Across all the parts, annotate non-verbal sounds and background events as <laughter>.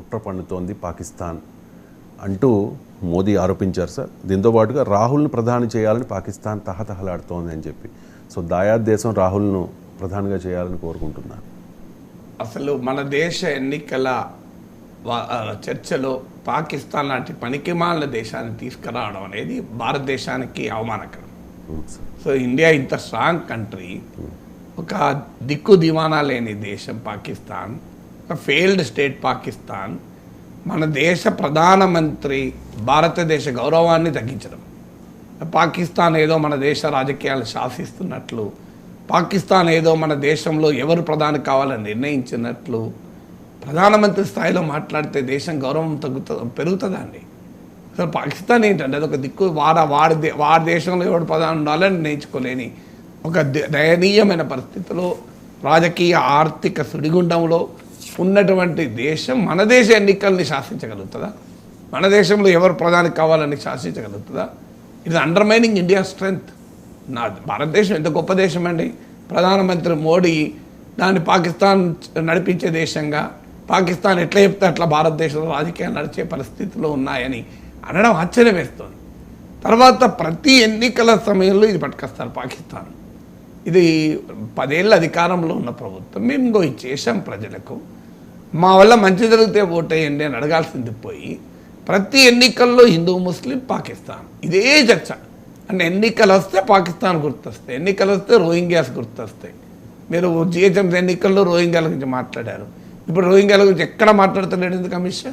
కుట్ర పన్నుతోంది పాకిస్తాన్ అంటూ మోదీ ఆరోపించారు సార్. దీంతో పాటుగా రాహుల్ను ప్రధాని చేయాలని పాకిస్తాన్ తహతహలాడుతోంది అని చెప్పి. సో దాయాద్ దేశం రాహుల్ను ప్రధానిగా చేయాలని కోరుకుంటున్నారు అసలు మన దేశ ఎన్నికల చర్చలో పాకిస్తాన్ లాంటి పనికిమాలిన దేశాన్ని తీసుకురావడం అనేది భారతదేశానికి అవమానకరం. సో ఇండియా ఇంత స్ట్రాంగ్ కంట్రీ ఒక దిక్కు దివానా లేని దేశం పాకిస్తాన్ ఒక ఫెయిల్డ్ స్టేట్ పాకిస్తాన్ మన దేశ ప్రధానమంత్రి భారతదేశ గౌరవాన్ని తగ్గించడం. పాకిస్తాన్ ఏదో మన దేశ రాజకీయాలు శాసిస్తున్నట్లు పాకిస్తాన్ ఏదో మన దేశంలో ఎవరు ప్రధాని కావాలని నిర్ణయించినట్లు ప్రధానమంత్రి స్థాయిలో మాట్లాడితే దేశం గౌరవం తగ్గుతుంది పెరుగుతుందండి అసలు పాకిస్తాన్ ఏంటంటే అది ఒక దిక్కు వాడ వాడి దే- వాడి దేశంలో ఎవడు ప్రధాని ఉండాలని నిర్ణయించుకోలేని ఒక ద- దయనీయమైన పరిస్థితిలో రాజకీయ ఆర్థిక సుడిగుండంలో ఉన్నటువంటి దేశం మన దేశ ఎన్నికల్ని శాసించగలుగుతుందా? మన దేశంలో ఎవరు ప్రధాని కావాలని శాసించగలుగుతుందా? ఇది అండర్మైనింగ్ ఇండియా స్ట్రెంగ్త్ నా భారతదేశం ఎంత గొప్ప దేశం అండి ప్రధానమంత్రి మోడీ దాన్ని పాకిస్తాన్ నడిపించే దేశంగా పాకిస్తాన్ ఎట్లా చెప్తే అట్లా భారతదేశంలో రాజకీయాలు నడిచే పరిస్థితిలో ఉన్నాయని అనడం ఆశ్చర్యం వేస్తుంది. తర్వాత ప్రతి ఎన్నికల సమయంలో ఇది పట్టుకొస్తారు పాకిస్తాన్. ఇది పదేళ్ళ అధికారంలో ఉన్న ప్రభుత్వం. మేము ఇంకో చేశాం ప్రజలకు. మా వల్ల మంచి జరిగితే ఓటేయండి అని అడగాల్సింది పోయి ప్రతి ఎన్నికల్లో హిందూ ముస్లిం పాకిస్తాన్ ఇదే చర్చ. అంటే ఎన్నికలు వస్తే పాకిస్తాన్ గుర్తొస్తాయి ఎన్నికలు వస్తే రోహింగ్యాస్ గుర్తొస్తాయి. మీరు జిహెచ్ఎంసీ ఎన్నికల్లో రోహింగ్యాల గురించి మాట్లాడారు. ఇప్పుడు రోహింగ్యాల గురించి ఎక్కడ మాట్లాడుతున్నాడు ఎందుకు అమిత్ షా?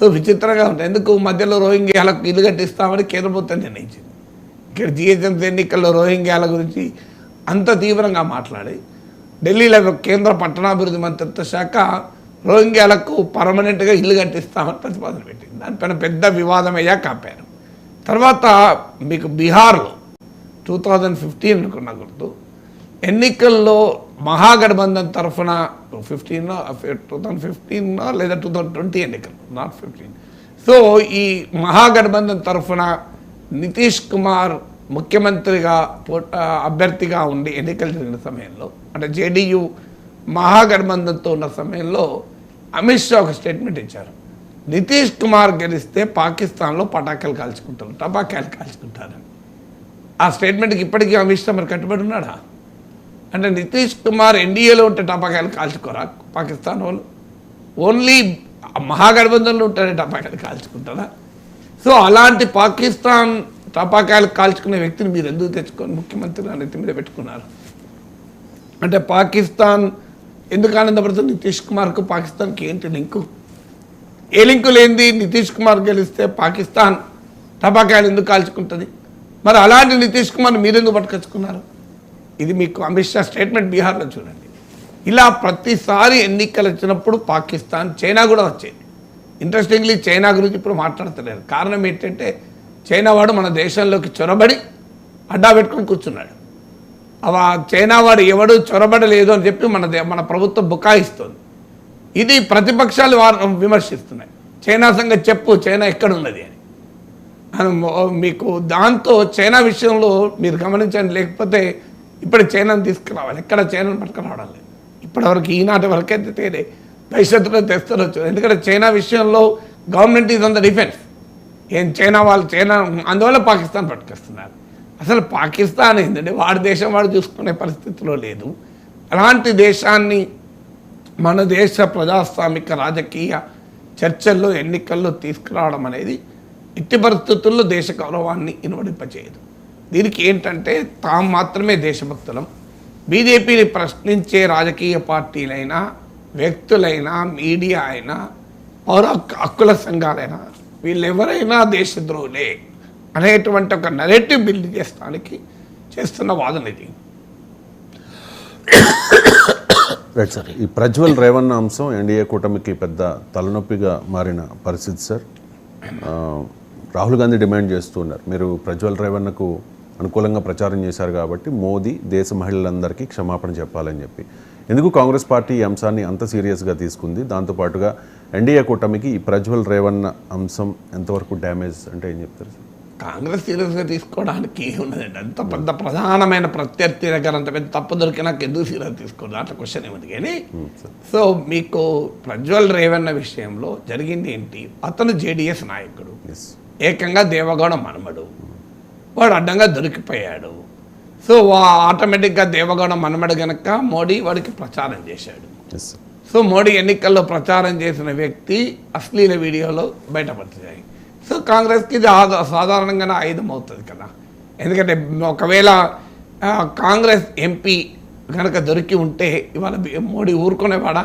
సో విచిత్రంగా ఉంటుంది ఎందుకు మధ్యలో రోహింగ్యాలకు ఇల్లు కట్టిస్తామని కేంద్ర ప్రభుత్వం నిర్ణయించింది. ఇక్కడ జిహెచ్ఎంసీ ఎన్నికల్లో రోహింగ్యాల గురించి అంత తీవ్రంగా మాట్లాడి ఢిల్లీలో కేంద్ర పట్టణాభివృద్ధి మంత్రిత్వ శాఖ రోహింగ్యాలకు పర్మనెంట్గా ఇల్లు కట్టిస్తామని ప్రతిపాదన పెట్టింది. దానిపైన పెద్ద వివాదం అయ్యాక కాపారు తర్వాత మీకు బీహార్లో టూ థౌజండ్ ఫిఫ్టీన్ అనుకున్న గుర్తు. ఎన్నికల్లో మహాగఠబంధన్ తరఫున ఫిఫ్టీన్ టూ థౌజండ్ ఫిఫ్టీన్ లేదా టూ థౌజండ్ ట్వంటీ ఎన్నికలు నాట్ ఫిఫ్టీన్. సో ఈ మహాగఠబంధన్ తరఫున నితీష్ కుమార్ ముఖ్యమంత్రిగా అభ్యర్థిగా ఉండి ఎన్నికలు జరిగిన సమయంలో అంటే జేడీయూ మహాగఠబంధంతో ఉన్న సమయంలో అమిత్ షా ఒక స్టేట్మెంట్ ఇచ్చారు. నితీష్ కుమార్ గెలిస్తే పాకిస్తాన్లో పటాకాలు కాల్చుకుంటారు టపాకాయలు కాల్చుకుంటారు ఆ స్టేట్మెంట్కి ఇప్పటికీ అమిత్ షా మరి కట్టుబడి ఉన్నాడా? అంటే నితీష్ కుమార్ ఎన్డీఏలో ఉంటే టపాకాయలు కాల్చుకోరా పాకిస్తాన్ వాళ్ళు? ఓన్లీ మహాగఠబంధంలో ఉంటేనే టపాకాయలు కాల్చుకుంటారా? సో అలాంటి పాకిస్తాన్ టపాకాయలు కాల్చుకునే వ్యక్తిని మీరు ఎందుకు తెచ్చుకొని ముఖ్యమంత్రి నెత్తి మీద పెట్టుకున్నారు? అంటే పాకిస్తాన్ ఎందుకు ఆనందపడుతుంది? నితీష్ కుమార్కు పాకిస్తాన్కి ఏంటి లింకు? ఏ లింకు లేనిది నితీష్ కుమార్ గెలిస్తే పాకిస్తాన్ టపాకాయలు ఎందుకు కాల్చుకుంటుంది? మరి అలాంటి నితీష్ కుమార్ మీరెందుకు పట్టుకొచ్చుకున్నారు? ఇది మీకు అమిత్ షా స్టేట్మెంట్ బీహార్లో చూడండి. ఇలా ప్రతిసారి ఎన్నికలు వచ్చినప్పుడు పాకిస్తాన్ చైనా కూడా వచ్చేది. ఇంట్రెస్టింగ్లీ చైనా గురించి ఇప్పుడు మాట్లాడతలేరు. కారణం ఏంటంటే చైనా వాడు మన దేశంలోకి చొరబడి అడ్డా పెట్టుకొని కూర్చున్నాడు. అవ చైనా వాడు ఎవడు చొరబడలేదు అని చెప్పి మన మన ప్రభుత్వం బుకాయిస్తుంది. ఇది ప్రతిపక్షాలు వారు విమర్శిస్తున్నాయి. చైనా సంగతి చెప్పు చైనా ఎక్కడ ఉన్నది అని మీకు దాంతో చైనా విషయంలో మీరు గమనించండి లేకపోతే ఇప్పుడు చైనాను తీసుకురావాలి. ఎక్కడ చైనాను పట్టుకురావడం లేదు. ఇప్పటివరకు ఈనాటి వరకైతే తేలే భవిష్యత్తులో తెస్తారు ఎందుకంటే చైనా విషయంలో government is on the defence. ఏం చైనా వాళ్ళు చైనా అందువల్ల పాకిస్తాన్ పట్టుకొస్తున్నారు. అసలు పాకిస్తాన్ ఏంటంటే వాడి దేశం వాడు చూసుకునే పరిస్థితిలో లేదు. అలాంటి దేశాన్ని మన దేశ ప్రజాస్వామిక రాజకీయ చర్చల్లో ఎన్నికల్లో తీసుకురావడం అనేది ఇట్టి పరిస్థితుల్లో దేశ గౌరవాన్ని ఇనువడింపచేయదు. దీనికి ఏంటంటే తాము మాత్రమే దేశభక్తులం. బీజేపీని ప్రశ్నించే రాజకీయ పార్టీలైనా వ్యక్తులైనా మీడియా అయినా పౌర హక్కుల సంఘాలైనా వీళ్ళెవరైనా దేశద్రోహులే. అనేటువంటి ఒక నెరేటివ్ బిల్డ్ చేసడానికి చేస్తున్న వాదన ఇది. రైట్ సార్ ఈ ప్రజ్వల్ రేవన్న అంశం ఎన్డీఏ కూటమికి పెద్ద తలనొప్పిగా మారిన పరిస్థితి సార్ రాహుల్ గాంధీ డిమాండ్ చేస్తూ ఉన్నారు. మీరు ప్రజ్వల్ రేవన్నకు అనుకూలంగా ప్రచారం చేశారు కాబట్టి మోదీ దేశ మహిళలందరికీ క్షమాపణ చెప్పాలని చెప్పి. ఎందుకు కాంగ్రెస్ పార్టీ ఈ అంశాన్ని అంత సీరియస్గా తీసుకుంది? దాంతోపాటుగా ఎన్డీఏ కూటమికి ఈ ప్రజ్వల్ రేవన్న అంశం ఎంతవరకు డ్యామేజ్ అంటే ఏం చెప్తారు సార్ కాంగ్రెస్ సీరియస్గా తీసుకోవడానికి ఉన్నదండి. అంత పెద్ద ప్రధానమైన ప్రత్యర్థి దగ్గర అంత పెద్ద తప్పు దొరికినా ఎందుకు సీరియస్ తీసుకోవడం అట్లా క్వశ్చన్ ఏమిటి కానీ సో మీకు ప్రజ్వల్ రేవన్న విషయంలో జరిగింది ఏంటి? అతను జేడిఎస్ నాయకుడు. ఏకంగా దేవగౌడ మనమడు. వాడు అడ్డంగా దొరికిపోయాడు. సో వా- ఆటోమేటిక్గా దేవగౌడ మనమడు గనక మోడీ వాడికి ప్రచారం చేశాడు. సో మోడీ ఎన్నికల్లో ప్రచారం చేసిన వ్యక్తి అశ్లీల వీడియోలో బయటపడుతున్నాయి సో కాంగ్రెస్కి ఇది సాధారణంగానే ఆయుధం అవుతుంది కదా. ఎందుకంటే ఒకవేళ కాంగ్రెస్ ఎంపీ కనుక దొరికి ఉంటే ఇవాళ మోడీ ఊరుకునేవాడా?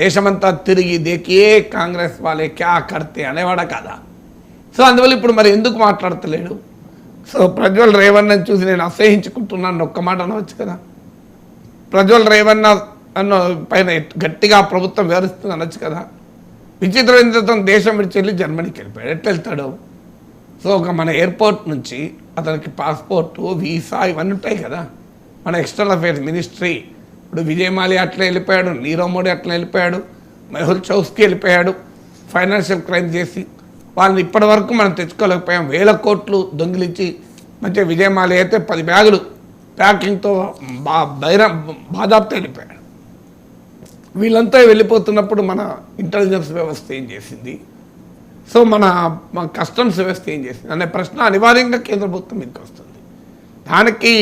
దేశమంతా తిరిగి దేకే కాంగ్రెస్ వాళ్ళే క్యా కడితే అనేవాడా కదా? సో అందువల్ల ఇప్పుడు మరి ఎందుకు మాట్లాడతలేడు? సో ప్రజ్వల్ రేవన్నని చూసి నేను అసహించుకుంటున్నాను ఒక్క మాట అనవచ్చు కదా? ప్రజ్వల్ రేవన్న అన్న పైన గట్టిగా ప్రభుత్వం వ్యవహరిస్తుంది అనొచ్చు కదా? విచిత్రం ఏంటంటే దేశం విడిచి వెళ్ళి జర్మనీకి వెళ్ళిపోయాడు. ఎట్లా వెళ్తాడు? సో ఒక మన ఎయిర్పోర్ట్ నుంచి అతనికి పాస్పోర్టు వీసా ఇవన్నీ ఉంటాయి కదా. మన ఎక్స్టర్నల్ అఫేర్స్ మినిస్ట్రీ. ఇప్పుడు విజయమాలి అట్లా వెళ్ళిపోయాడు నీరవ్ మోడీ అట్లా వెళ్ళిపోయాడు మెహుల్ చౌస్కి వెళ్ళిపోయాడు ఫైనాన్షియల్ క్రైమ్ చేసి. వాళ్ళని ఇప్పటి వరకు మనం తెచ్చుకోలేకపోయాం. వేల కోట్లు దొంగిలించి మంచిగా విజయమాలి అయితే పది బ్యాగులు ప్యాకింగ్తో బా బైర బాదాపుతో వెళ్ళిపోయాడు. వీళ్ళంతా వెళ్ళిపోతున్నప్పుడు మన ఇంటెలిజెన్స్ వ్యవస్థ ఏం చేసింది? సో మన కస్టమ్స్ వ్యవస్థ ఏం చేసింది? అనే ప్రశ్న అనివార్యంగా కేంద్ర ప్రభుత్వం మీదకి వస్తుంది. దానికి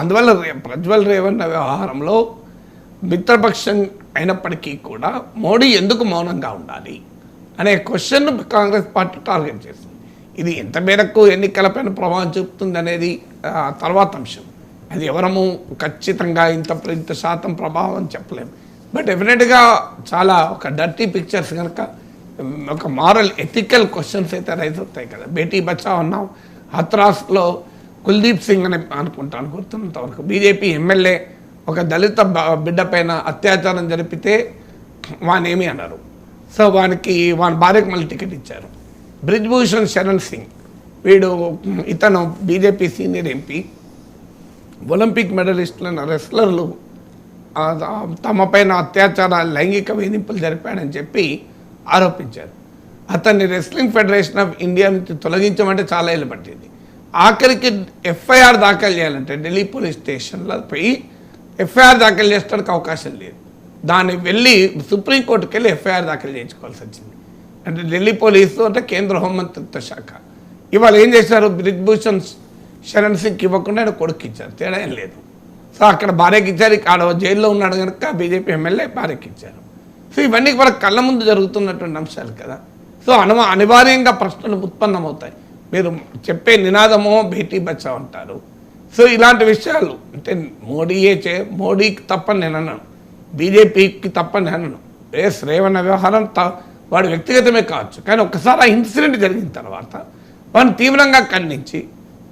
అందువల్ల ప్రజ్వల్ రేవన్న వ్యవహారంలో మిత్రపక్షం అయినప్పటికీ కూడా మోడీ ఎందుకు మౌనంగా ఉండాలి అనే క్వశ్చన్ కాంగ్రెస్ పార్టీ టార్గెట్ చేసింది. ఇది ఎంత మేరకు ఎన్నికలపైన ప్రభావం చూపుతుంది అనేది తర్వాత అంశం. అది ఎవరము ఖచ్చితంగా ఇంత ఇంత శాతం ప్రభావం చెప్పలేము. బట్ డెఫినెట్గా చాలా ఒక డర్టీ పిక్చర్స్ కనుక ఒక మారల్ ఎథికల్ క్వశ్చన్స్ అయితే రైజ్ అవుతాయి కదా. బేటీ బచావ్ అన్నాం హత్రాస్లో కుల్దీప్ సింగ్ అని అనుకుంటాను గుర్తున్నంత వరకు? బీజేపీ ఎమ్మెల్యే ఒక దళిత బిడ్డ పైన అత్యాచారం జరిపితే వానేమి అన్నారు సో వానికి వాని భార్యకు మళ్ళీ టికెట్ ఇచ్చారు. బ్రిజ్భూషణ్ శరణ్ సింగ్ వీడు ఇతను బీజేపీ సీనియర్ ఎంపీ ఒలింపిక్ మెడలిస్టులైన రెస్లర్లు తమపైన అత్యాచారాలు తమ పైన లైంగిక వేధింపులు జరిపాడని చెప్పి ఆరోపించారు. అతన్ని రెస్లింగ్ ఫెడరేషన్ ఆఫ్ ఇండియా నుంచి తొలగించమంటే చాలా ఏళ్ళు పట్టింది. ఆఖరికి ఎఫ్ఐఆర్ దాఖలు చేయాలంటే ఢిల్లీ పోలీస్ స్టేషన్లో పోయి ఎఫ్ఐఆర్ దాఖలు చేసడానికి అవకాశం లేదు. దాన్ని వెళ్ళి సుప్రీంకోర్టుకి వెళ్ళి ఎఫ్ఐఆర్ దాఖలు చేయించుకోవాల్సి వచ్చింది. అంటే ఢిల్లీ పోలీసు అంటే కేంద్ర హోంమంత్రిత్వ శాఖ. ఇవాళ ఏం చేశారు? బ్రిజ్భూషణ్ శరణ్ సింగ్ ఇవ్వకుండా ఆయన కొడుకు ఇచ్చారు. తేడా ఏం లేదు. అక్కడ భార్యకి ఇచ్చారు ఇక్కడ జైల్లో ఉన్నాడు కనుక బీజేపీ ఎమ్మెల్యే భార్యకి ఇచ్చారు సో ఇవన్నీ మన కళ్ళ ముందు జరుగుతున్నటువంటి అంశాలు కదా. సో అను అనివార్యంగా ప్రశ్నలు ఉత్పన్నమవుతాయి. మీరు చెప్పే నినాదమో బేటీ బచావ్ అంటారు. సో ఇలాంటి విషయాలు అంటే మోడీయే చే మోడీకి తప్పని నేను అన్నాను బీజేపీకి తప్పని నేను అన్నాను ఎస్ రేవన్న వ్యవహారం త వాడు వ్యక్తిగతమే కావచ్చు. కానీ ఒక్కసారి ఆ ఇన్సిడెంట్ జరిగిన తర్వాత వాడిని తీవ్రంగా ఖండించి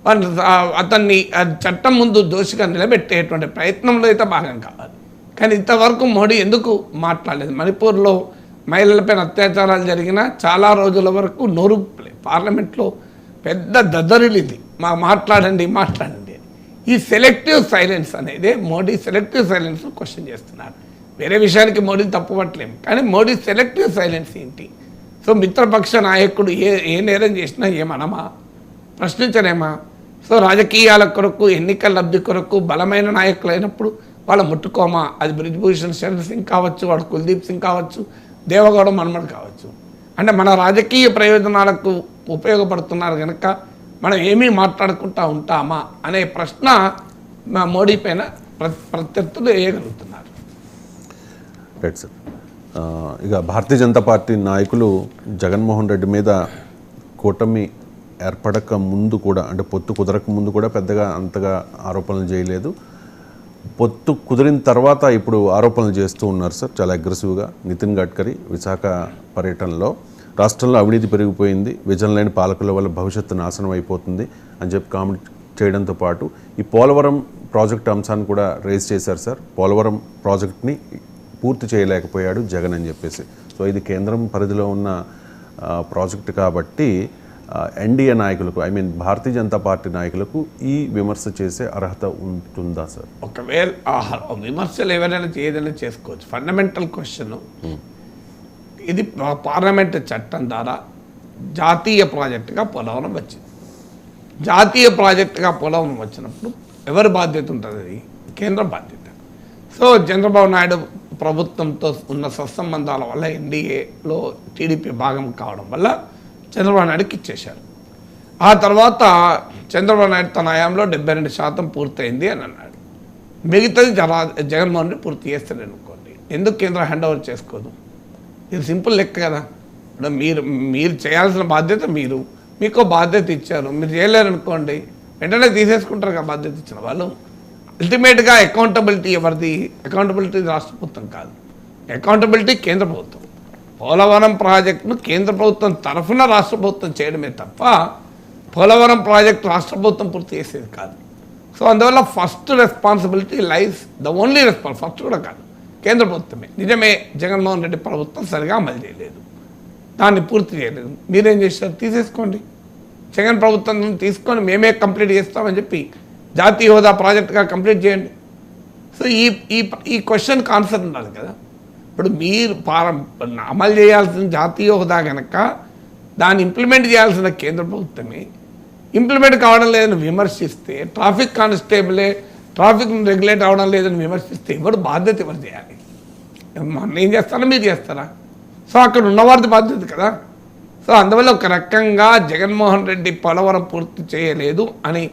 అతన్ని చట్టం ముందు దోషిగా నిలబెట్టేటువంటి ప్రయత్నంలో అయితే భాగం కావాలి. కానీ ఇంతవరకు మోడీ ఎందుకు మాట్లాడలేదు? మణిపూర్లో మహిళలపైన అత్యాచారాలు జరిగిన చాలా రోజుల వరకు నోరు పార్లమెంట్లో పెద్ద దద్దరిల్లింది మా మాట్లాడండి మాట్లాడండి ఈ సెలెక్టివ్ సైలెన్స్ అనేది మోడీ సెలెక్టివ్ సైలెన్స్ క్వశ్చన్ చేస్తున్నారు. వేరే విషయానికి మోడీని తప్పుపట్టలేము. కానీ మోడీ సెలెక్టివ్ సైలెన్స్ ఏంటి? సో మిత్రపక్ష నాయకుడు ఏ ఏ నేరం చేసినా ఏమనమా? ప్రశ్నించలేమా? సో రాజకీయాల కొరకు ఎన్నికల లబ్ధి కొరకు బలమైన నాయకులు అయినప్పుడు వాళ్ళ ముట్టుకోమా. అది బ్రిజ్భూషణ్ శరణ్ సింగ్ కావచ్చు వాడు కుల్దీప్ సింగ్ కావచ్చు దేవగౌడ మన్మడు కావచ్చు. అంటే మన రాజకీయ ప్రయోజనాలకు ఉపయోగపడుతున్నారు కనుక మనం ఏమీ మాట్లాడుకుంటా ఉంటామా అనే ప్రశ్న మా మోడీ పైన ప్ర ప్రత్యర్థులు వేయగలుగుతున్నారు. రైట్ సార్ ఇక భారతీయ జనతా పార్టీ నాయకులు జగన్మోహన్ రెడ్డి మీద కూటమి ఏర్పడక ముందు కూడా అంటే పొత్తు కుదరక ముందు కూడా పెద్దగా అంతగా ఆరోపణలు చేయలేదు. పొత్తు కుదిరిన తర్వాత ఇప్పుడు ఆరోపణలు చేస్తూ ఉన్నారు సార్ చాలా అగ్రెసివ్గా నితిన్ గడ్కరీ విశాఖ పర్యటనలో రాష్ట్రంలో అవినీతి పెరిగిపోయింది. విజన్ లేని పాలకుల వల్ల భవిష్యత్తు నాశనం అయిపోతుంది అని చెప్పి కామెంట్ చేయడంతో పాటు ఈ పోలవరం ప్రాజెక్ట్ అంశాన్ని కూడా రేజ్ చేశారు సార్. పోలవరం ప్రాజెక్ట్ని పూర్తి చేయలేకపోయాడు జగన్ అని చెప్పేసి. సో ఇది కేంద్రం పరిధిలో ఉన్న ప్రాజెక్ట్ కాబట్టి ఎన్డీఏ నాయకులకు ఐ మీన్ భారతీయ జనతా పార్టీ నాయకులకు ఈ విమర్శ చేసే అర్హత ఉంటుందా సార్? ఒకవేళ విమర్శలు ఎవరైనా ఏదైనా చేసుకోవచ్చు. ఫండమెంటల్ క్వశ్చన్ ఇది పార్లమెంట్ చట్టం ద్వారా జాతీయ ప్రాజెక్టుగా పొలవనం వచ్చింది. జాతీయ ప్రాజెక్టుగా పొలవనం వచ్చినప్పుడు ఎవరి బాధ్యత ఉంటుంది అది? కేంద్ర బాధ్యత. సో చంద్రబాబు నాయుడు ప్రభుత్వంతో ఉన్న సత్సంబంధాల వల్ల ఎన్డీఏలో టీడీపీ భాగం కావడం వల్ల చంద్రబాబు నాయుడుకి ఇచ్చేశారు. ఆ తర్వాత చంద్రబాబు నాయుడు తన హయాంలో డెబ్బై రెండు శాతం పూర్తయింది అని అన్నాడు. మిగతాది జరా జగన్మోహన్ రెడ్డి పూర్తి చేస్తాడు అనుకోండి. ఎందుకు కేంద్రం హ్యాండ్ ఓవర్ చేసుకోదు? ఇది సింపుల్ లెక్క కదా. ఇప్పుడు మీరు మీరు చేయాల్సిన బాధ్యత మీరు. మీకు బాధ్యత ఇచ్చారు. మీరు చేయలేరు అనుకోండి వెంటనే తీసేసుకుంటారు కదా బాధ్యత ఇచ్చిన వాళ్ళు. అల్టిమేట్గా అకౌంటబిలిటీ ఎవరిది? అకౌంటబిలిటీ రాష్ట్ర ప్రభుత్వం కాదు. అకౌంటబిలిటీ కేంద్ర ప్రభుత్వం. పోలవరం ప్రాజెక్టును కేంద్ర ప్రభుత్వం తరఫున రాష్ట్ర ప్రభుత్వం చేయడమే తప్ప పోలవరం ప్రాజెక్ట్ రాష్ట్ర ప్రభుత్వం పూర్తి చేసేది కాదు. సో అందువల్ల first responsibility life the only response first కూడా కాదు. కేంద్ర ప్రభుత్వమే. నిజమే జగన్మోహన్ రెడ్డి ప్రభుత్వం సరిగా అమలు చేయలేదు. దాన్ని పూర్తి చేయలేదు. మీరేం చేశారు? తీసేసుకోండి. జగన్ ప్రభుత్వం తీసుకొని మేమే కంప్లీట్ చేస్తామని చెప్పి జాతీయ హోదా ప్రాజెక్టుగా కంప్లీట్ చేయండి. సో ఈ ఈ ఈ క్వశ్చన్కి ఆన్సర్ ఉండాలి కదా. ఇప్పుడు మీరు పార అమలు చేయాల్సిన జాతీయ హోదా కనుక దాన్ని ఇంప్లిమెంట్ చేయాల్సిన కేంద్ర ప్రభుత్వమే ఇంప్లిమెంట్ కావడం లేదని విమర్శిస్తే ట్రాఫిక్ కానిస్టేబులే ట్రాఫిక్ రెగ్యులేట్ అవడం లేదని విమర్శిస్తే ఎవరు బాధ్యత ఎవరు చేయాలి? మొన్న ఏం చేస్తారా? మీరు చేస్తారా? సో అక్కడ ఉన్నవారిది బాధ్యత కదా. సో అందువల్ల ఒక రకంగా జగన్మోహన్ రెడ్డి పోలవరం పూర్తి చేయలేదు అని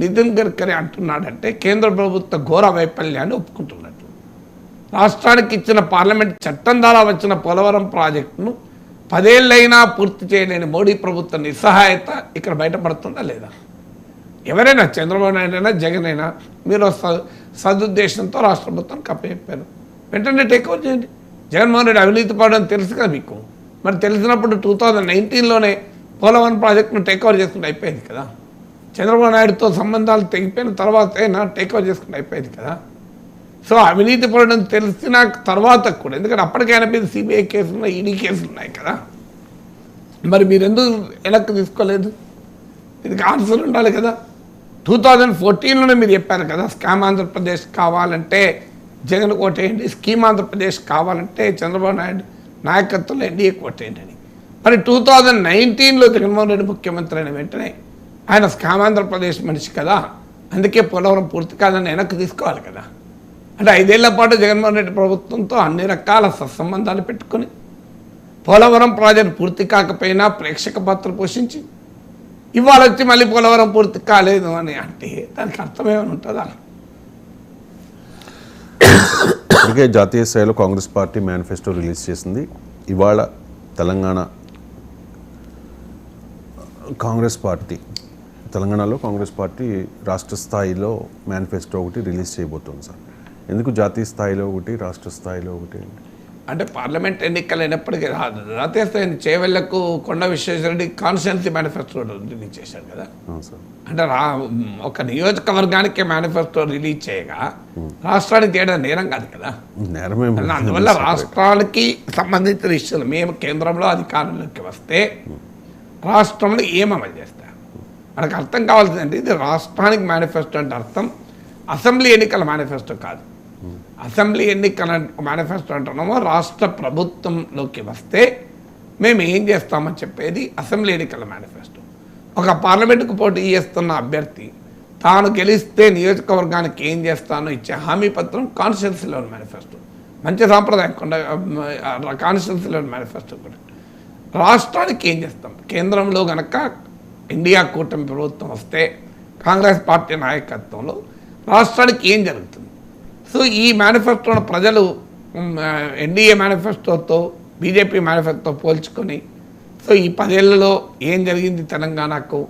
నితిన్ గడ్కరీ అంటున్నాడంటే కేంద్ర ప్రభుత్వ ఘోర వైఫల్యాన్ని ఒప్పుకుంటున్నాడు. రాష్ట్రానికి ఇచ్చిన పార్లమెంట్ చట్టం ద్వారా వచ్చిన పోలవరం ప్రాజెక్టును పదేళ్ళైనా పూర్తి చేయలేని మోడీ ప్రభుత్వ నిస్సహాయత ఇక్కడ బయటపడుతుందా లేదా? ఎవరైనా చంద్రబాబు నాయుడు అయినా జగన్ అయినా మీరు స- సదుద్దేశంతో రాష్ట్ర ప్రభుత్వం కప్పచెప్పారు. వెంటనే టేక్ ఓవర్ చేయండి. జగన్మోహన్ రెడ్డి అవినీతి పడడం తెలుసు కదా మీకు. మరి తెలిసినప్పుడు టూ థౌజండ్ నైన్టీన్లోనే పోలవరం ప్రాజెక్టును టేక్ఓవర్ చేసుకుంటే అయిపోయింది కదా. చంద్రబాబు నాయుడుతో సంబంధాలు తెగిపోయిన తర్వాత అయినా టేక్ ఓవర్ చేసుకుంటే అయిపోయింది కదా. సో అవినీతి పడడం తెలిసిన తర్వాత కూడా ఎందుకంటే అప్పటికైనా మీద సిబిఐ కేసులు ఉన్నాయి ఈడీ కేసులు ఉన్నాయి కదా. మరి మీరు ఎందుకు వెనక్కి తీసుకోలేదు? దీనికి ఆన్సర్ ఉండాలి కదా. టూ థౌజండ్ ఫోర్టీన్లోనే మీరు చెప్పారు కదా స్కామ్ ఆంధ్రప్రదేశ్ కావాలంటే జగన్ కోటేయండి స్కీమ్ ఆంధ్రప్రదేశ్ కావాలంటే చంద్రబాబు నాయుడు నాయకత్వంలో ఎన్డీఏ కోటేయండి అని మరి టూ థౌజండ్ నైన్టీన్లో జగన్మోహన్ రెడ్డి ముఖ్యమంత్రి అయిన వెంటనే ఆయన స్కామ్ ఆంధ్రప్రదేశ్ మనిషి కదా. అందుకే పోలవరం పూర్తి కాదని వెనక్కి తీసుకోవాలి కదా. అంటే ఐదేళ్ళ పాటు జగన్మోహన్ రెడ్డి ప్రభుత్వంతో అన్ని రకాల సత్సంబంధాలు పెట్టుకొని పోలవరం ప్రాజెక్ట్ పూర్తి కాకపోయినా ప్రేక్షక పాత్ర పోషించి ఇవాళ వచ్చి మళ్ళీ పోలవరం పూర్తి కాలేదు అని అంటే దానికి అర్థమేమైనా ఉంటుందా? ఇప్పటికే జాతీయ స్థాయిలో కాంగ్రెస్ పార్టీ మేనిఫెస్టో రిలీజ్ చేసింది. ఇవాళ తెలంగాణ కాంగ్రెస్ పార్టీ తెలంగాణలో కాంగ్రెస్ పార్టీ రాష్ట్ర స్థాయిలో మేనిఫెస్టో ఒకటి రిలీజ్ చేయబోతుంది సార్. ఎందుకు జాతీయ స్థాయిలో ఒకటి రాష్ట్ర స్థాయిలో ఒకటి అంటే పార్లమెంట్ ఎన్నికలు అయినప్పటికీ రా- జాతీయ స్థాయి చేవెళ్ళకు కొండ విశ్వేశ్వరరెడ్డి కాన్స్టిట్యున్సీ మేనిఫెస్టో రిలీజ్ చేశారు కదా? అంటే రా ఒక నియోజకవర్గానికి మేనిఫెస్టో రిలీజ్ చేయగా రాష్ట్రానికి చేయడం నేరం కాదు కదా? అందువల్ల <laughs> రాష్ట్రాలకి సంబంధించిన ఇష్యూలు మేము కేంద్రంలో అధికారంలోకి వస్తే రాష్ట్రంలో ఏం అమలు చేస్తారు? మనకు అర్థం కావాల్సిందంటే ఇది రాష్ట్రానికి మేనిఫెస్టో అంటే అర్థం. అసెంబ్లీ ఎన్నికల మేనిఫెస్టో కాదు. అసెంబ్లీ ఎన్నికల మేనిఫెస్టో అంటున్నామో రాష్ట్ర ప్రభుత్వంలోకి వస్తే మేము ఏం చేస్తామో చెప్పేది అసెంబ్లీ ఎన్నికల మేనిఫెస్టో. ఒక పార్లమెంటుకు పోటీ చేస్తున్న అభ్యర్థి తాను గెలిస్తే నియోజకవర్గానికి ఏం చేస్తానో ఇచ్చే హామీ పత్రం కాన్స్టిట్యున్సీలోని మేనిఫెస్టో. మంచి సాంప్రదాయం కొండ కాన్స్టిట్యున్సీలోని మేనిఫెస్టో కూడా. రాష్ట్రానికి ఏం చేస్తాం? కేంద్రంలో గనక ఇండియా కూటమి ప్రభుత్వం వస్తే కాంగ్రెస్ పార్టీ నాయకత్వంలో రాష్ట్రానికి ఏం జరుగుతుంది? సో ఈ మేనిఫెస్టోను ప్రజలు ఎన్డీఏ మేనిఫెస్టోతో బీజేపీ మేనిఫెస్టో పోల్చుకొని సో ఈ పదేళ్ళలో ఏం జరిగింది తెలంగాణకు?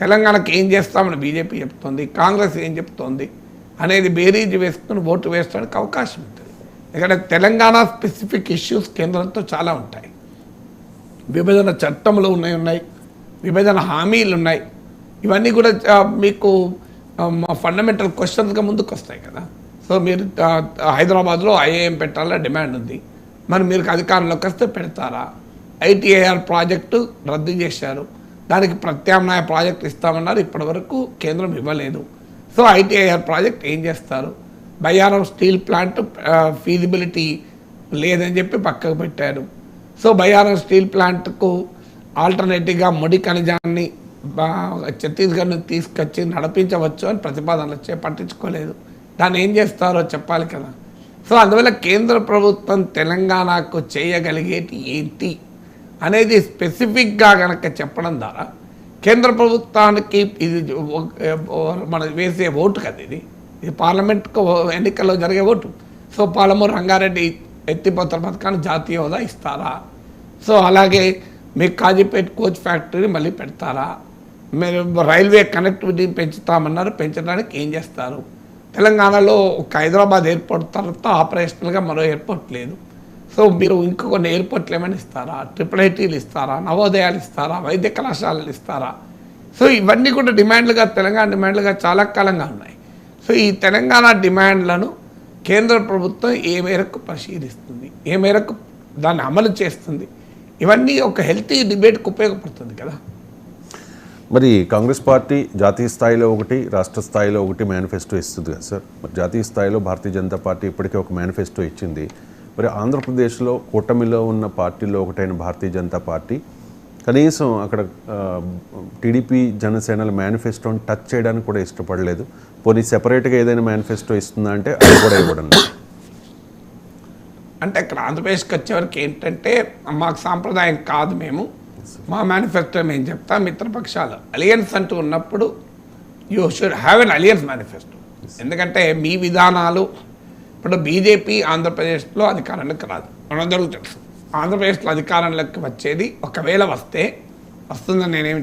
తెలంగాణకు ఏం చేస్తామని బీజేపీ చెప్తోంది కాంగ్రెస్ ఏం చెప్తోంది అనేది బేరీజ్ వేసుకుని ఓటు వేయడానికి అవకాశం ఉంటుంది. ఎందుకంటే తెలంగాణ స్పెసిఫిక్ ఇష్యూస్ కేంద్రంతో చాలా ఉంటాయి. విభజన చట్టంలో ఉన్నాయి ఉన్నాయి. విభజన హామీలు ఉన్నాయి. ఇవన్నీ కూడా మీకు ఫండమెంటల్ క్వశ్చన్స్గా ముందుకు వస్తాయి కదా. సో మీరు హైదరాబాద్లో ఐఏఎం పెట్టాలని డిమాండ్ ఉంది. మరి మీరు అధికారంలోకి వస్తే పెడతారా? ఐటీఐఆర్ ప్రాజెక్టు రద్దు చేశారు. దానికి ప్రత్యామ్నాయ ప్రాజెక్ట్ ఇస్తామన్నారు. ఇప్పటివరకు కేంద్రం ఇవ్వలేదు. సో ఐటీఐఆర్ ప్రాజెక్ట్ ఏం చేస్తారు? బయ్యారం స్టీల్ ప్లాంట్ ఫీజిబిలిటీ లేదని చెప్పి పక్కకు పెట్టారు. సో బయ్యారం స్టీల్ ప్లాంట్కు ఆల్టర్నేటివ్గా ముడి ఖనిజాన్ని బా- ఛత్తీస్గఢ్ నుంచి తీసుకొచ్చి నడిపించవచ్చు అని ప్రతిపాదనలు వచ్చే పట్టించుకోలేదు. దాన్ని ఏం చేస్తారో చెప్పాలి కదా. సో అందువల్ల కేంద్ర ప్రభుత్వం తెలంగాణకు చేయగలిగేటి ఏంటి అనేది స్పెసిఫిక్గా కనుక చెప్పడం ద్వారా కేంద్ర ప్రభుత్వానికి ఇది మన వేసే ఓటు కదా ఇది. ఇది పార్లమెంట్కు ఎన్నికల్లో జరిగే ఓటు. సో పాలమూరు రంగారెడ్డి ఎత్తిపోతల పథకాన్ని జాతీయ హోదా ఇస్తారా? సో అలాగే మీకు కాజీపేట కోచ్ ఫ్యాక్టరీ మళ్ళీ పెడతారా? మీరు రైల్వే కనెక్టివిటీ పెంచుతామన్నారు పెంచడానికి ఏం చేస్తారు? తెలంగాణలో ఒక హైదరాబాద్ ఎయిర్పోర్ట్ తర్వాత ఆపరేషనల్గా మరో ఎయిర్పోర్ట్ లేదు. సో మీరు ఇంకా కొన్ని ఎయిర్పోర్ట్లు ఏమైనా ఇస్తారా? ట్రిపుల్ ఐటీలు ఇస్తారా? నవోదయాలు ఇస్తారా? వైద్య కళాశాలలు ఇస్తారా? సో ఇవన్నీ కూడా డిమాండ్లుగా తెలంగాణ డిమాండ్లుగా చాలా కాలంగా ఉన్నాయి. సో ఈ తెలంగాణ డిమాండ్లను కేంద్ర ప్రభుత్వం ఏ మేరకు పరిశీలిస్తుంది? ఏ మేరకు దాన్ని అమలు చేస్తుంది? ఇవన్నీ ఒక హెల్తీ డిబేట్కి ఉపయోగపడుతుంది కదా. మరి కాంగ్రెస్ పార్టీ జాతీయ స్థాయిలో ఒకటి రాష్ట్ర స్థాయిలో ఒకటి మేనిఫెస్టో ఇస్తుంది కదా సార్. మరి జాతీయ స్థాయిలో భారతీయ జనతా పార్టీ ఇప్పటికే ఒక మేనిఫెస్టో ఇచ్చింది. మరి ఆంధ్రప్రదేశ్లో కూటమిలో ఉన్న పార్టీలో ఒకటైన భారతీయ జనతా పార్టీ కనీసం అక్కడ టీడీపీ జనసేనల మేనిఫెస్టోని టచ్ చేయడానికి కూడా ఇష్టపడలేదు. పోనీ సెపరేట్గా ఏదైనా మేనిఫెస్టో ఇస్తుందా అంటే అది కూడా ఇవ్వడం అంటే ఇక్కడ ఆంధ్రప్రదేశ్కి వచ్చేవరకు ఏంటంటే మాకు సాంప్రదాయం కాదు మేము. మా మేనిఫెస్టో మేము చెప్తాం? మిత్రపక్షాలు. అలియన్స్ అంటూ ఉన్నప్పుడు you should have an alliance manifesto ఎందుకంటే మీ విధానాలు ఇప్పుడు బీజేపీ ఆంధ్రప్రదేశ్లో అధికారంలోకి రాదు. మనందరికీ తెలుసు ఆంధ్రప్రదేశ్లో అధికారంలోకి వచ్చేది ఒకవేళ వస్తే వస్తుందని నేనేమి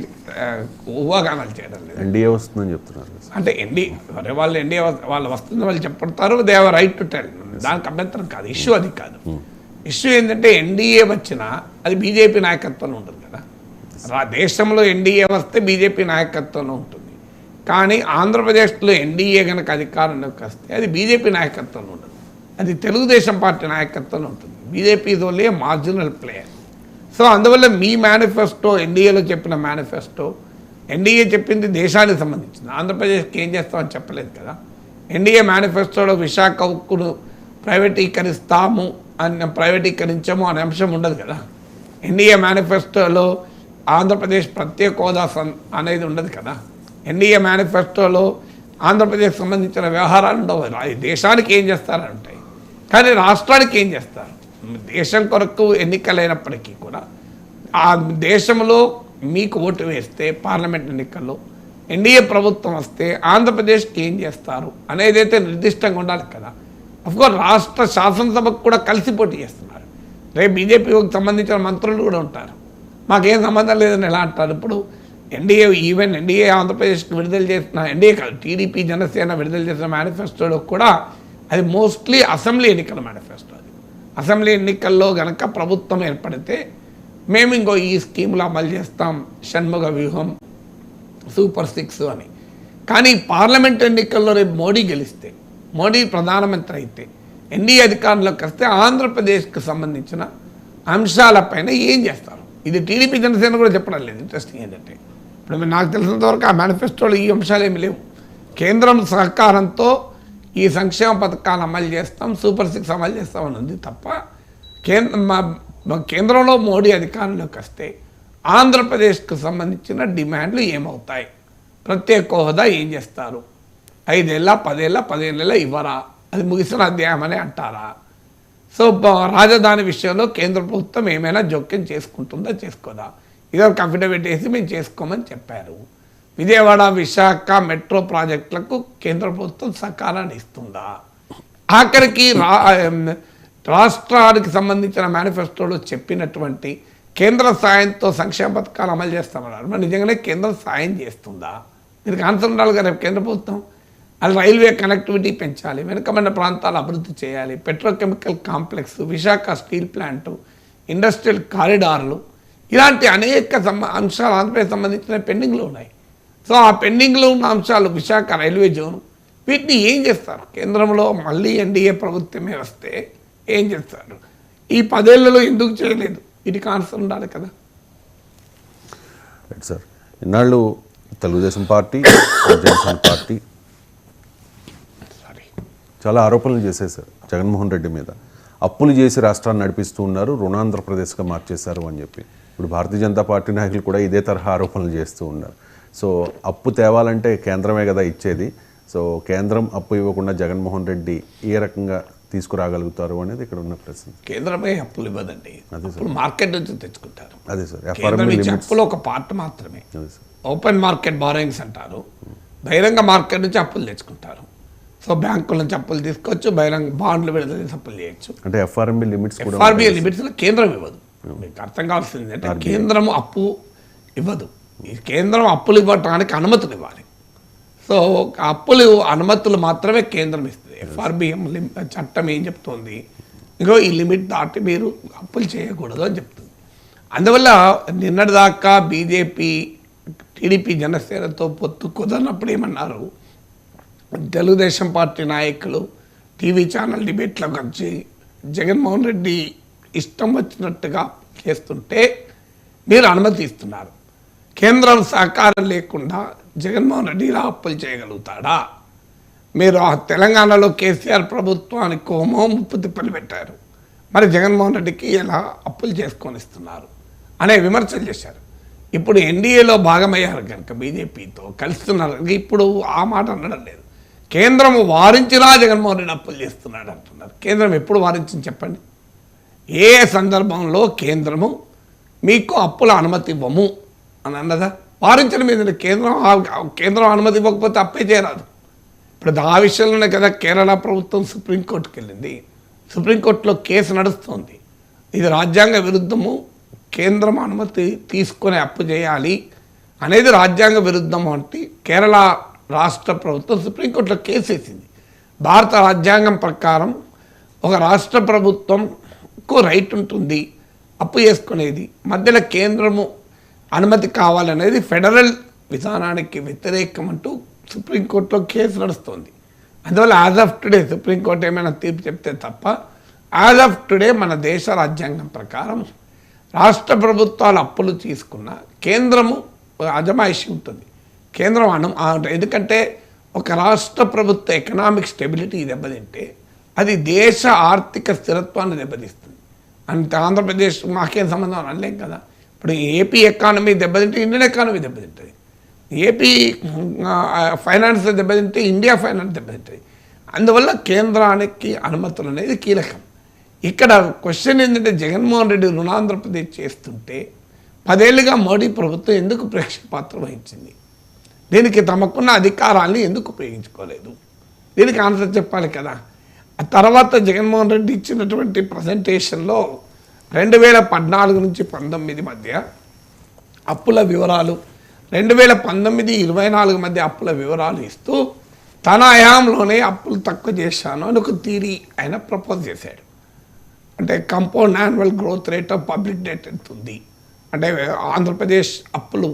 ఊహాగానాలు చేయడం లేదు. ఎన్డీఏ వస్తుందని చెప్తున్నారు. అంటే ఎన్డీ అరే వాళ్ళు ఎన్డీఏ వాళ్ళు వస్తుంది వాళ్ళు చెప్పుతారు they have right to tell దానికి అభ్యంతరం కాదు. ఇష్యూ అది కాదు. ఇష్యూ ఏంటంటే ఎన్డీఏ వచ్చినా అది బీజేపీ నాయకత్వంలో ఉంటుంది కదా. దేశంలో ఎన్డీఏ వస్తే బీజేపీ నాయకత్వంలో ఉంటుంది. కానీ ఆంధ్రప్రదేశ్లో ఎన్డీఏ కనుక అధికారంలోకి వస్తే అది బీజేపీ నాయకత్వంలో ఉండదు అది తెలుగుదేశం పార్టీ నాయకత్వంలో ఉంటుంది. బీజేపీ ఇది ఓన్లీ మార్జినల్ ప్లేయర్ సో అందువల్ల మీ మేనిఫెస్టో ఎన్డీఏలో చెప్పిన మేనిఫెస్టో ఎన్డీఏ చెప్పింది దేశానికి సంబంధించింది. ఆంధ్రప్రదేశ్కి ఏం చేస్తామని చెప్పలేదు కదా. ఎన్డీఏ మేనిఫెస్టోలో విశాఖ ఉక్కును ప్రైవేటీకరిస్తాము. అన్న ప్రైవేటీకరించము అనే అంశం ఉండదు కదా. ఎన్డీఏ మేనిఫెస్టోలో ఆంధ్రప్రదేశ్ ప్రత్యేక హోదా అనేది ఉండదు కదా. ఎన్డీఏ మేనిఫెస్టోలో ఆంధ్రప్రదేశ్ సంబంధించిన వ్యవహారాలు ఉండవు దేశానికి ఏం చేస్తారంటాయి కానీ రాష్ట్రానికి ఏం చేస్తారు? దేశం కొరకు ఎన్నికలైనప్పటికీ కూడా ఆ దేశంలో మీకు ఓటు వేస్తే పార్లమెంట్ ఎన్నికల్లో ఎన్డీఏ ప్రభుత్వం వస్తే ఆంధ్రప్రదేశ్కి ఏం చేస్తారు? అనేదైతే నిర్దిష్టంగా ఉండాలి కదా. అఫ్కోర్స్ రాష్ట్ర శాసనసభకు కూడా కలిసి పోటీ చేస్తున్నారు. రేపు బీజేపీకి సంబంధించిన మంత్రులు కూడా ఉంటారు. మాకేం సంబంధం లేదని ఎలా అంటారు? ఇప్పుడు ఎన్డీఏ ఈవెన్ ఎన్డీఏ ఆంధ్రప్రదేశ్కి విడుదల చేసిన ఎన్డీఏ కాదు టీడీపీ జనసేన విడుదల చేసిన మేనిఫెస్టోలో కూడా అది మోస్ట్లీ అసెంబ్లీ ఎన్నికల మేనిఫెస్టో అది. అసెంబ్లీ ఎన్నికల్లో గనక ప్రభుత్వం ఏర్పడితే మేము ఇంకో ఈ స్కీములు అమలు చేస్తాం షణ్ముఖ వ్యూహం సూపర్ సిక్స్ అని. కానీ పార్లమెంట్ ఎన్నికల్లో రేపు మోడీ గెలిస్తే మోడీ ప్రధానమంత్రి అయితే ఎన్డీఏ అధికారంలోకి వస్తే ఆంధ్రప్రదేశ్కి సంబంధించిన అంశాలపైన ఏం చేస్తారు? ఇది టీడీపీ జనసేన కూడా చెప్పడం లేదు. ఇంట్రెస్టింగ్ ఏంటంటే ఇప్పుడు మీరు నాకు తెలిసినంతవరకు ఆ మేనిఫెస్టోలో ఈ అంశాలు ఏమి లేవు. కేంద్రం సహకారంతో ఈ సంక్షేమ పథకాలు అమలు చేస్తాం సూపర్ సిక్స్ అమలు చేస్తామని ఉంది తప్ప కేంద్ర మా- మా కేంద్రంలో మోడీ అధికారంలోకి వస్తే ఆంధ్రప్రదేశ్కు సంబంధించిన డిమాండ్లు ఏమవుతాయి? ప్రత్యేక హోదా ఏం చేస్తారు? ఐదేళ్ళ పదేళ్ళ పదేళ్ళ ఇవ్వరా? అది ముగిసిన అధ్యాయం అని అంటారా? సో రాజధాని విషయంలో కేంద్ర ప్రభుత్వం ఏమైనా జోక్యం చేసుకుంటుందా చేసుకోదా? ఇదొక అఫిడవిట్ వేసి మేము చేసుకోమని చెప్పారు. విజయవాడ విశాఖ మెట్రో ప్రాజెక్టులకు కేంద్ర ప్రభుత్వం సహకారాన్ని ఇస్తుందా? ఆఖరికి రా రాష్ట్రానికి సంబంధించిన మేనిఫెస్టోలో చెప్పినటువంటి కేంద్ర సాయంతో సంక్షేమ పథకాలు అమలు చేస్తామన్నారు. మరి నిజంగానే కేంద్రం సాయం చేస్తుందా? దీనికి ఆన్సర్ ఉండాలి కదా కేంద్ర ప్రభుత్వం. అది రైల్వే కనెక్టివిటీ పెంచాలి వెనుకబడిన ప్రాంతాలు అభివృద్ధి చేయాలి petrochemical complex Visakha steel plant industrial కారిడార్లు ఇలాంటి అనేక అంశాలు ఆంధ్రప్రదేశ్ సంబంధించిన పెండింగ్లో ఉన్నాయి. సో ఆ పెండింగ్లో ఉన్న అంశాలు విశాఖ రైల్వే జోన్ వీటిని ఏం చేస్తారు? కేంద్రంలో మళ్ళీ ఎన్డీఏ ప్రభుత్వమే వస్తే ఏం చేస్తారు? ఈ పదేళ్ళలో ఎందుకు చేయలేదు? వీటికి ఆన్సర్ ఉండాలి కదా. సార్ ఇన్నాళ్ళు తెలుగుదేశం పార్టీ <coughs> జనసేన పార్టీ చాలా ఆరోపణలు చేసేశారు జగన్మోహన్ రెడ్డి మీద. అప్పులు చేసి రాష్ట్రాన్ని నడిపిస్తూ ఉన్నారు రుణాంధ్రప్రదేశ్గా మార్చేశారు అని చెప్పి. ఇప్పుడు భారతీయ జనతా పార్టీ నాయకులు కూడా ఇదే తరహా ఆరోపణలు చేస్తూ ఉన్నారు. సో అప్పు తేవాలంటే కేంద్రమే కదా ఇచ్చేది. సో కేంద్రం అప్పు ఇవ్వకుండా జగన్మోహన్ రెడ్డి ఏ రకంగా తీసుకురాగలుగుతారు అనేది ఇక్కడ ఉన్న ప్రశ్న. కేంద్రమే అప్పులు ఇవ్వదండి. అప్పులు మార్కెట్ నుంచి తెచ్చుకుంటారు. అదే సార్. అప్పులు ఒక పార్ట్ మాత్రమే. ఓపెన్ మార్కెట్ బారోయింగ్స్ అంటారు. బహిరంగ మార్కెట్ నుంచి అప్పులు తెచ్చుకుంటారు. సో బ్యాంకుల నుంచి అప్పులు తీసుకోవచ్చు బహిరంగ బాండ్లు విడుదల అప్పులు చేయొచ్చు. అంటే ఎఫ్ఆర్ఎంబి లిమిట్స్ కూడా ఎఫ్ఆర్బిఐ లిమిట్స్ కేంద్రం ఇవ్వదు. మీకు అర్థం కావాల్సింది అంటే కేంద్రం అప్పు ఇవ్వదు. ఈ కేంద్రం అప్పులు ఇవ్వటానికి అనుమతులు ఇవ్వాలి. సో అప్పులు అనుమతులు మాత్రమే కేంద్రం ఇస్తుంది. ఎఫ్ఆర్బిఎం చట్టం ఏం చెప్తోంది? ఇంకో ఈ లిమిట్ దాటి మీరు అప్పులు చేయకూడదు అని చెప్తుంది. అందువల్ల నిన్నటిదాకా బీజేపీ టీడీపీ జనసేనతో పొత్తు కుదరినప్పుడు ఏమన్నారు? తెలుగుదేశం పార్టీ నాయకులు టీవీ ఛానల్ డిబేట్లోకి వచ్చి జగన్మోహన్ రెడ్డి ఇష్టం వచ్చినట్టుగా చేస్తుంటే మీరు అనుమతి ఇస్తున్నారు. కేంద్రం సహకారం లేకుండా జగన్మోహన్ రెడ్డి ఇలా అప్పులు చేయగలుగుతాడా? మీరు ఆ తెలంగాణలో కేసీఆర్ ప్రభుత్వానికి హోమో ముప్పు తిప్పలు పెట్టారు. మరి జగన్మోహన్ రెడ్డికి ఎలా అప్పులు చేసుకొని ఇస్తున్నారు? అనే విమర్శలు చేశారు. ఇప్పుడు ఎన్డీఏలో భాగమయ్యారు కనుక బీజేపీతో కలుస్తున్నారు. ఇప్పుడు ఆ మాట అనడం లేదు. కేంద్రం వారించినా జగన్మోహన్ రెడ్డి అప్పులు చేస్తున్నాడు అంటున్నారు. కేంద్రం ఎప్పుడు వారించింది చెప్పండి? ఏ సందర్భంలో కేంద్రము మీకు అప్పుల అనుమతి ఇవ్వము అని అన్నదా? వారించడం మీద కేంద్రం కేంద్రం అనుమతి ఇవ్వకపోతే అప్పే చేయరాదు. ఇప్పుడు ఆ విషయంలోనే కదా కేరళ ప్రభుత్వం సుప్రీంకోర్టుకి వెళ్ళింది. సుప్రీంకోర్టులో కేసు నడుస్తోంది. ఇది రాజ్యాంగ విరుద్ధము. కేంద్రం అనుమతి తీసుకొని అప్పు చేయాలి అనేది రాజ్యాంగ విరుద్ధం అంటే కేరళ రాష్ట్ర ప్రభుత్వం సుప్రీంకోర్టులో కేసు వేసింది భారత రాజ్యాంగం ప్రకారం ఒక రాష్ట్ర ప్రభుత్వంకు రైట్ ఉంటుంది అప్పు చేసుకునేది. మధ్యలో కేంద్రము అనుమతి కావాలనేది ఫెడరల్ విధానానికి వ్యతిరేకం అంటూ సుప్రీంకోర్టులో కేసు నడుస్తుంది. అందువల్ల యాజ్ ఆఫ్ టుడే సుప్రీంకోర్టు ఏమైనా తీర్పు చెప్తే తప్ప యాజ్ ఆఫ్ టుడే మన దేశ రాజ్యాంగం ప్రకారం రాష్ట్ర ప్రభుత్వాలు అప్పులు తీసుకున్న కేంద్రము అజమాయిషి ఉంటుంది. కేంద్రం అను ఎందుకంటే ఒక రాష్ట్ర ప్రభుత్వ ఎకనామిక్ స్టెబిలిటీ దెబ్బతింటే అది దేశ ఆర్థిక స్థిరత్వాన్ని దెబ్బతీస్తుంది. అంటే ఆంధ్రప్రదేశ్ మాకేం సంబంధం అనలేం కదా. ఇప్పుడు ఏపీ ఎకానమీ దెబ్బతింటే ఇండియన్ ఎకానమీ దెబ్బతింటుంది. ఏపీ ఫైనాన్స్ దెబ్బతింటే ఇండియా ఫైనాన్స్ దెబ్బతింటుంది. అందువల్ల కేంద్రానికి అనుమతులు అనేది కీలకం. ఇక్కడ క్వశ్చన్ ఏంటంటే జగన్మోహన్ రెడ్డి రుణాంధ్రప్రదేశ్ చేస్తుంటే పదేళ్ళుగా మోడీ ప్రభుత్వం ఎందుకు ప్రేక్షక పాత్ర వహించింది? దీనికి తమకున్న అధికారాన్ని ఎందుకు ఉపయోగించుకోలేదు? దీనికి ఆన్సర్ చెప్పాలి కదా. ఆ తర్వాత జగన్మోహన్ రెడ్డి ఇచ్చినటువంటి ప్రజెంటేషన్లో రెండు వేల పద్నాలుగు నుంచి పంతొమ్మిది మధ్య అప్పుల వివరాలు రెండు వేల పంతొమ్మిది ఇరవై నాలుగు మధ్య అప్పుల వివరాలు ఇస్తూ తన హయాంలోనే అప్పులు తక్కువ చేశాను అని ఒక థీరీ ఆయన ప్రపోజ్ చేశాడు. అంటే compound annual growth rate of public debt ఎంత ఉంది? అంటే ఆంధ్రప్రదేశ్ అప్పులు